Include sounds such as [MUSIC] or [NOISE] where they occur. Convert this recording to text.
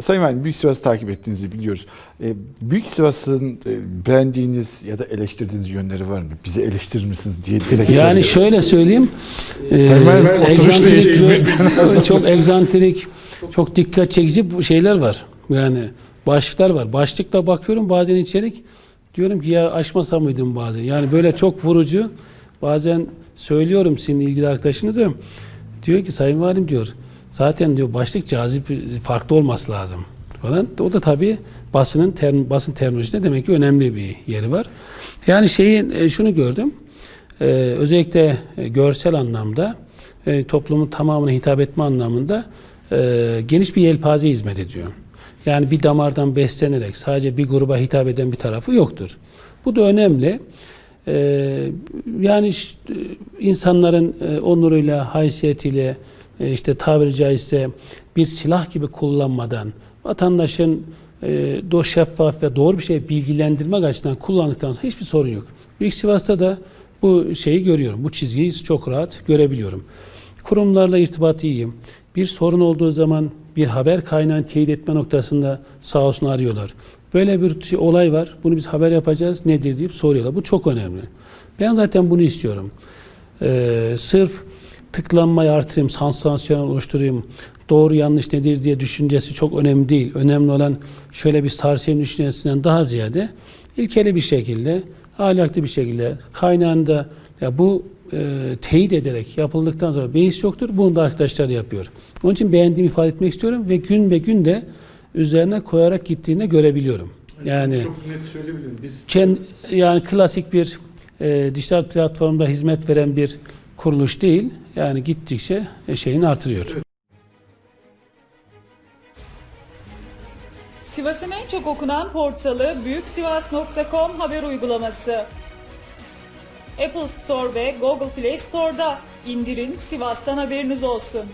Sayın Valim, Büyük Sivas'ı takip ettiğinizi biliyoruz. E, Büyük Sivas'ın e, beğendiğiniz ya da eleştirdiğiniz yönleri var mı? Bizi eleştirir misiniz diye direkt Yani soruyorum. şöyle söyleyeyim. e, Sayın Valim, egzantrik [LAUGHS] çok egzantrik, çok dikkat çekici şeyler var. Yani başlıklar var. Başlıkla bakıyorum bazen içerik diyorum ki ya açmasam mıydım bazen. Yani böyle çok vurucu. Bazen söylüyorum sizin ilgili arkadaşınıza. Diyor ki Sayın Valim diyor. Zaten diyor başlık cazip farklı olması lazım falan. O da tabii basının term, basın terminolojisinde demek ki önemli bir yeri var. Yani şeyin e, şunu gördüm. Ee, özellikle e, görsel anlamda e, toplumun tamamına hitap etme anlamında e, geniş bir yelpaze hizmet ediyor. Yani bir damardan beslenerek sadece bir gruba hitap eden bir tarafı yoktur. Bu da önemli. Ee, yani e, insanların e, onuruyla, haysiyetiyle e, işte tabiri caizse bir silah gibi kullanmadan vatandaşın e, do şeffaf ve doğru bir şey bilgilendirmek açısından kullandıktan sonra hiçbir sorun yok. Büyük Sivas'ta da bu şeyi görüyorum. Bu çizgiyi çok rahat görebiliyorum. Kurumlarla irtibat iyiyim. Bir sorun olduğu zaman bir haber kaynağını teyit etme noktasında sağ olsun arıyorlar. Böyle bir şey- olay var. Bunu biz haber yapacağız. Nedir deyip soruyorlar. Bu çok önemli. Ben zaten bunu istiyorum. Ee, sırf tıklanmayı artırayım, sansasyonel oluşturayım, doğru yanlış nedir diye düşüncesi çok önemli değil. Önemli olan şöyle bir sarsayım düşüncesinden daha ziyade ilkeli bir şekilde, ahlaklı bir şekilde kaynağında ya bu e, teyit ederek yapıldıktan sonra beis yoktur. Bunu da arkadaşlar yapıyor. Onun için beğendiğimi ifade etmek istiyorum ve gün be gün de üzerine koyarak gittiğini görebiliyorum. Yani Çok net söyleyebilirim. Biz Kend, yani klasik bir e, dijital platformda hizmet veren bir kuruluş değil. Yani gittikçe şeyini artırıyor. Sivas'ın en çok okunan portalı büyüksivas.com haber uygulaması. Apple Store ve Google Play Store'da indirin Sivas'tan haberiniz olsun.